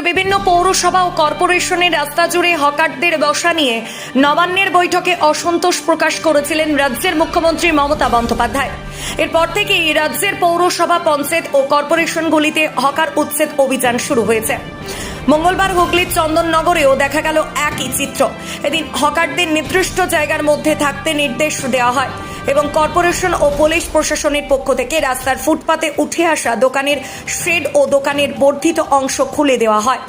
বিভিন্ন পৌরসভা ও কর্পোরেশনের রাস্তা জুড়ে হকারদের বসা নিয়ে নবান্নের বৈঠকে অসন্তোষ প্রকাশ করেছিলেন রাজ্যের মুখ্যমন্ত্রী মমতা বন্দ্যোপাধ্যায়। এরপর থেকেই রাজ্যের পৌরসভা, পঞ্চায়েত ও কর্পোরেশনগুলিতে হকার উচ্ছেদ অভিযান শুরু হয়েছে। মঙ্গলবার হুগলির চন্দননগরেও দেখা গেল একই চিত্র। এদিন হকারদের নির্দিষ্ট জায়গার মধ্যে থাকতে নির্দেশ দেওয়া হয়। এবং কর্পোরেশন ও পুলিশ প্রশাসনের পক্ষ থেকে রাস্তার ফুটপাতে উঠে আসা দোকানের শেড ও দোকানের বর্ধিত অংশ খুলে দেওয়া হয়।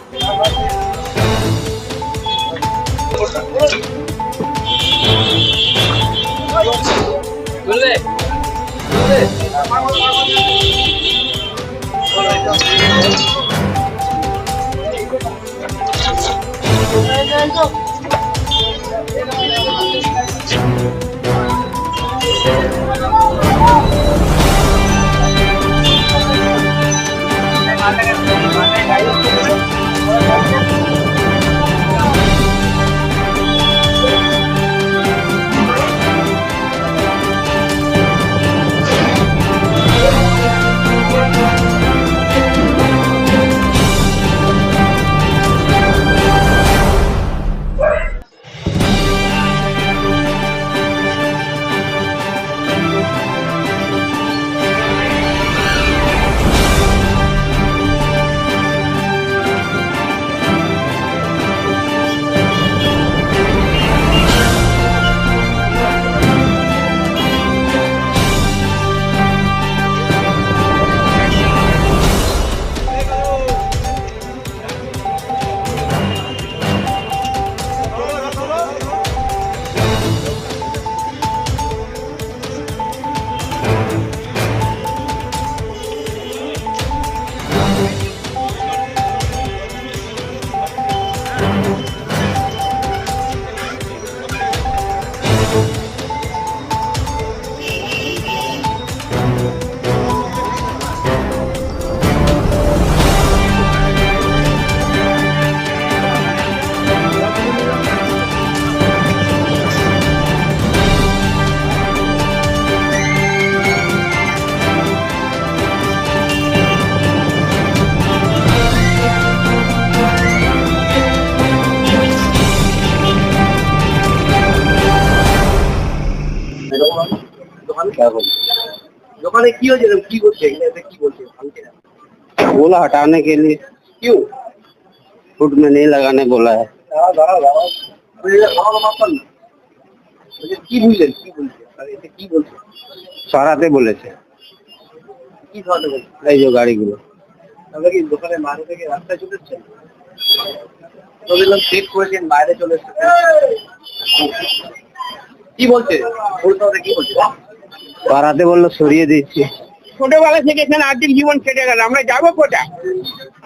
বুঝলে দোকানে কি হয়েছে এরকম কি করছে এখানে এসে কি বলছে ভাঙছে না बोला हटाने के लिए क्यों फुट में नहीं लगाने बोला है দাঁড়াও দাঁড়াও দাঁড়াও আপনি এটা খাওয়া মাপ পান না বলছে, কি বুঝলেন কি বলছে আর এতে কি বলছে সরাতে বলেছে কি খাওয়াতে বলছে এই যে গাড়িগুলো তাহলে কি দোকানের বাইরে থেকে রাস্তায় চলে এসছেন তো দেখলাম চেক করেছেন বাইরে চলে এসছেন কি বলছে? কি বলছে? সরাতে বলল সরিয়ে দিচ্ছি ছোটবেলা থেকে এখানে আর্থিক জীবন কেটে গেল আমরা যাব কোথায়?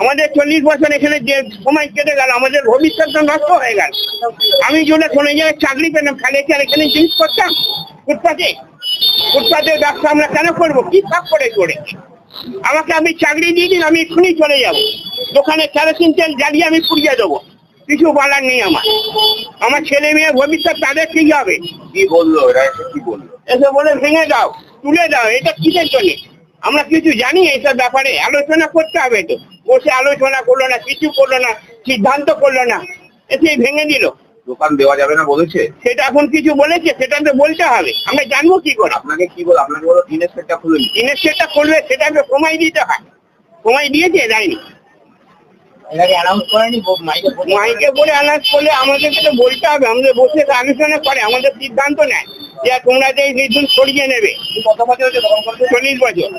আমাদের চল্লিশ বছর এখানে যে সময় কেটে গেল আমাদের ভবিষ্যৎটা নষ্ট হয়ে গেল। আমি যদি কোনো জায়গায় চাকরি পেলাম খালি কি আর এখানে জিনিস করতাম? ফুটপাতে? ফুটপাতে ব্যবসা আমরা কেন করব? কি সব করে করে আমাকে আমি চাকরি দিয়ে দিন আমি এক্ষুনি চলে যাব। দোকানে কেরোসিন তেল জ্বালিয়ে আমি পুড়িয়ে দেবো। কিছু বলার নেই আমার। আমার ছেলে মেয়ে ভবিষ্যৎ তাদের ঠিক হবে? কি বলল এসে কি বলল? এসে বলে ভেঙে দাও তুলে দাও এটা কিসের জন্য? আমরা কিছু জানি এইসব ব্যাপারে আলোচনা করতে হবে তো। বসে আলোচনা করল না কিছু করল না সিদ্ধান্ত করল না এসে ভেঙে দিল। দোকান দেওয়া যাবে না বলেছে? সেটা এখন কিছু বলেছে সেটা তো বলতে হবে। আমরা জানব কি করে? আপনাকে কি বল আপনাকে বলো দিনের সেটটা খুলে নি জিনিস সেটা সময় দিতে হয়। সময় দিয়েছে দেয়নি মাইকে বলে অ্যানাউন্স করলে আমাদেরকে তো বলতে হবে আমাদের বসে আলোচনা করে আমাদের সিদ্ধান্ত নেয় যে তোমরা যে এই নির্দিন সরিয়ে নেবে। কত বছর চল্লিশ বছর।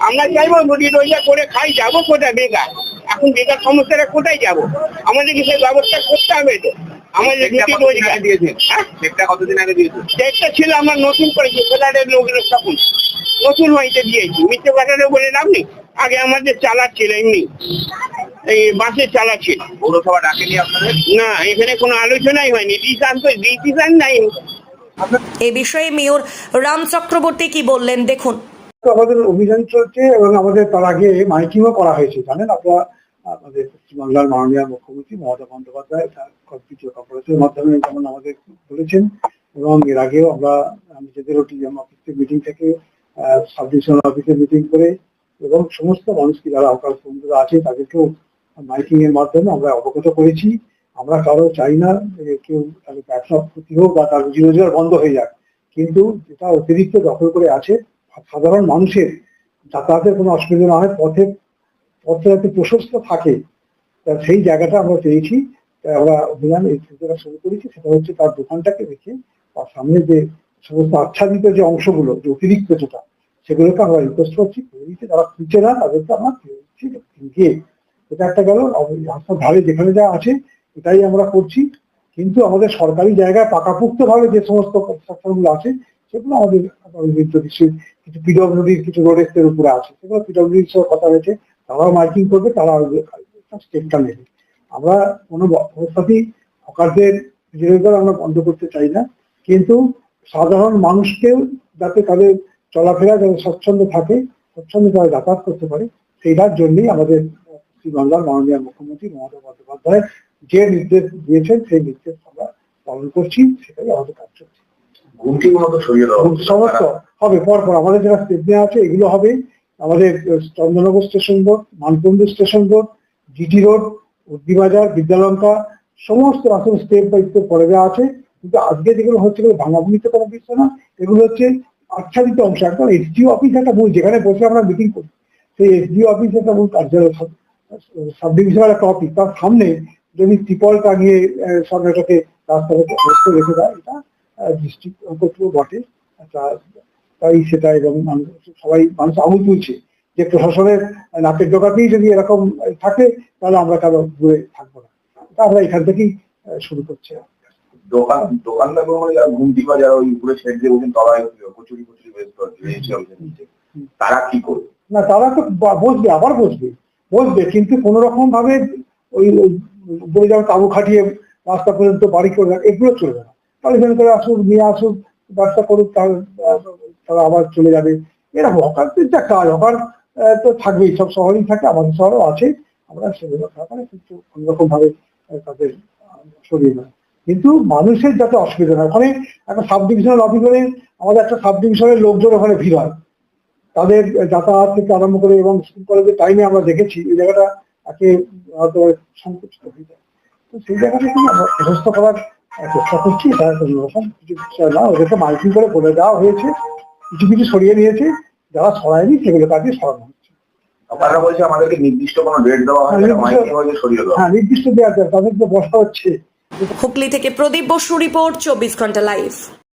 আমরা চাইব রুটি রোজা করে খাই যাব কোথায়? বেকার। এখন বেকার সমস্যাটা কোথায় যাব? আমাদেরকে সেই ব্যবস্থা করতে হবে তো? আমাদের রুটি রোজগার দিয়েছেন? হ্যাঁ? চেকটা কতদিন আগে দিয়েছেন? চেকটা ছিল আমার নতুন করেছি ফেডারেল লোকের তখন। নতুন হইতে দিয়েছি মিথ্যে কথাটা বলে লাভ নেই। আগে আমাদের চালাচ্ছিল এমনি এই বাসে চালাচ্ছিল পৌরসভা ডাকেনি আপনাদের? না এখানে কোনো আলোচনাই হয়নি ডিসিশন তো ডিসিশন নাই। এ বিষয়ে মেয়র রাম চক্রবর্তী কি বললেন দেখুন। আমাদের অভিযান চলছে এবং আমাদের তার আগে মাইকিংও করা হয়েছে জানেন আপনারা? আমাদের পশ্চিমবাংলার মাননীয় মুখ্যমন্ত্রী মমতা বন্দ্যোপাধ্যায় তার ভিডিও কনফারেন্সের মাধ্যমে যেমন আমাদের বলেছেন এবং এর আগেও আমরা নিজেদের মিটিং থেকে সাব ডিভিশনাল অফিসের মিটিং করে এবং সমস্ত মানুষকে যারা অকাল বন্ধুরা আছে, তাদেরকেও মাইকিং এর মাধ্যমে আমরা অবগত করেছি। আমরা কারও চাই না যে কেউ তাদের ব্যবসা ক্ষতি হোক বা তার রুজি রোজগার বন্ধ হয়ে যাক। কিন্তু যেটা অতিরিক্ত দখল করে আছে, সাধারণ মানুষের যাতায়াতের কোনো অসুবিধা না হয়, পথে পথে যাতে প্রশস্ত থাকে, তা সেই জায়গাটা আমরা তাই আমরা অভিযান এই যেটা শুরু করেছি। সেটা হচ্ছে তার দোকানটাকে রেখে তার সামনে যে সমস্ত আচ্ছাদিত যে অংশগুলো, যে অতিরিক্ত যেটা সেগুলোকে আমরা রিকোয়েস্ট করছি, করে দিতে যারা খুঁজছে না, তাদেরকে আমরা গিয়ে এটা একটা গেল রাস্তার ধারে যেখানে যা আছে, এটাই আমরা করছি। কিন্তু আমাদের সরকারি জায়গায় পাকাপুক্ত ভাবে যে সমস্ত কনস্ট্রাকশনগুলো আছে, সেগুলো আমাদের সে- কিছু পিডব্লিউডির কিছু রোডের উপরে আছে। সেগুলো পিডব্লিউডির সঙ্গে কথা হয়েছে, তারাও মার্কিং করবে, তারা স্টেপটা নেবে। আমরা কোনো অবস্থাতেই হকারদের আমরা বন্ধ করতে চাই না। কিন্তু সাধারণ মানুষকেও যাতে তাদের চলাফেরা যাতে স্বচ্ছন্দ থাকে স্বচ্ছন্দ তারা যাতায়াত করতে পারে সেইটার জন্যই আমাদের পশ্চিমবাংলার মাননীয় মুখ্যমন্ত্রী মমতা বন্দ্যোপাধ্যায় যে নির্দেশ দিয়েছেন সেই নির্দেশ আমরা পালন করছি সেটাই আমাদের কাজ চলছে। সমস্ত হবে পর পর আমাদের যারা স্টেপ নেওয়া আছে এগুলো হবে আমাদের Chandannagar station road Mankundu station road GT road উদ্দিবাজার বিদ্যালঙ্কা সমস্ত রাস্তার স্টেপ বাই স্টেপ করে দেওয়া আছে। কিন্তু আজকে যেগুলো হচ্ছে এগুলো ভাঙাভুঙিতে কোনো বিষয় না এগুলো হচ্ছে আচ্ছাদিত অংশ। একদম এসডিও অফিস একটা মূল যেখানে বসে আমরা মিটিং করি। সেই এসডিও অফিস একটা মূল কার্যালয়, সাব ডিভিশনাল একটা অফিস তার সামনে যদি ত্রিপল টাঙিয়ে সব এটাকে রেখে দেয়, এটা কর্তৃপক্ষ বটে। তাই সেটা এবং সবাই মানুষ আঙুল তুলছে যে প্রশাসনের নাকের ডোকাতেই যদি এরকম থাকে, তাহলে আমরা কারও দূরে থাকব না। তা আমরা এখান থেকেই শুরু করছি। দোকান দোকানদার মানে যারা ঘুমটি বা যারা ওই উপরে শেড দিয়ে বলছেন তলায় কচুরি কচুরি বেশ তারা কি করবে? না তারা তো বসবে আবার বসবে। বসবে কিন্তু কোন রকম ভাবে ওই বলে যেমন তাবু খাটিয়ে রাস্তা পর্যন্ত বাড়ি করে রাখ- এগুলো চলবে না। কালেকশন করে আসুক নিয়ে আসুক ব্যবসা করুক তার তারা আবার চলে যাবে। এরকম হকারদের যা কাজ হকার তো থাকবেই সব শহরেই থাকে আমাদের শহরেও আছে। আমরা সেগুলো থাকার কিন্তু কোনোরকম ভাবে তাদের সরিয়ে দেয় কিন্তু মানুষের যাতে অসুবিধা না হয়। ওখানে একটা সাব ডিভিশনাল অফিসারে আমাদের একটা সাব ডিভিশনের লোকজন ওখানে ভিড় হয়। তাদের যাতায়াত থেকে আরম্ভ করে এবং স্কুল কলেজের টাইমে আমরা দেখেছি এই জায়গাটা একে হয়তো সংকুচিত হয়ে যায়। তো সেই জায়গাটা কি প্রশস্ত করার চেষ্টা করছি তার কোনো রকম কিছু বিষয় না ওদেরকে মাইকিং করে বলে দেওয়া হয়েছে কিছু কিছু সরিয়ে নিয়েছে যারা সরায়নি সেগুলো কাজে সরানো হচ্ছে। আপনারা বলছে আমাদেরকে নির্দিষ্ট কোনো রেট দেওয়া হয় হ্যাঁ, সরিয়ে দেওয়া হ্যাঁ নির্দিষ্ট দেওয়া যায় তাদেরকে বসা হচ্ছে। হুগলি থেকে প্রদীপ বসু রিপোর্ট চব্বিশ ঘণ্টা লাইভ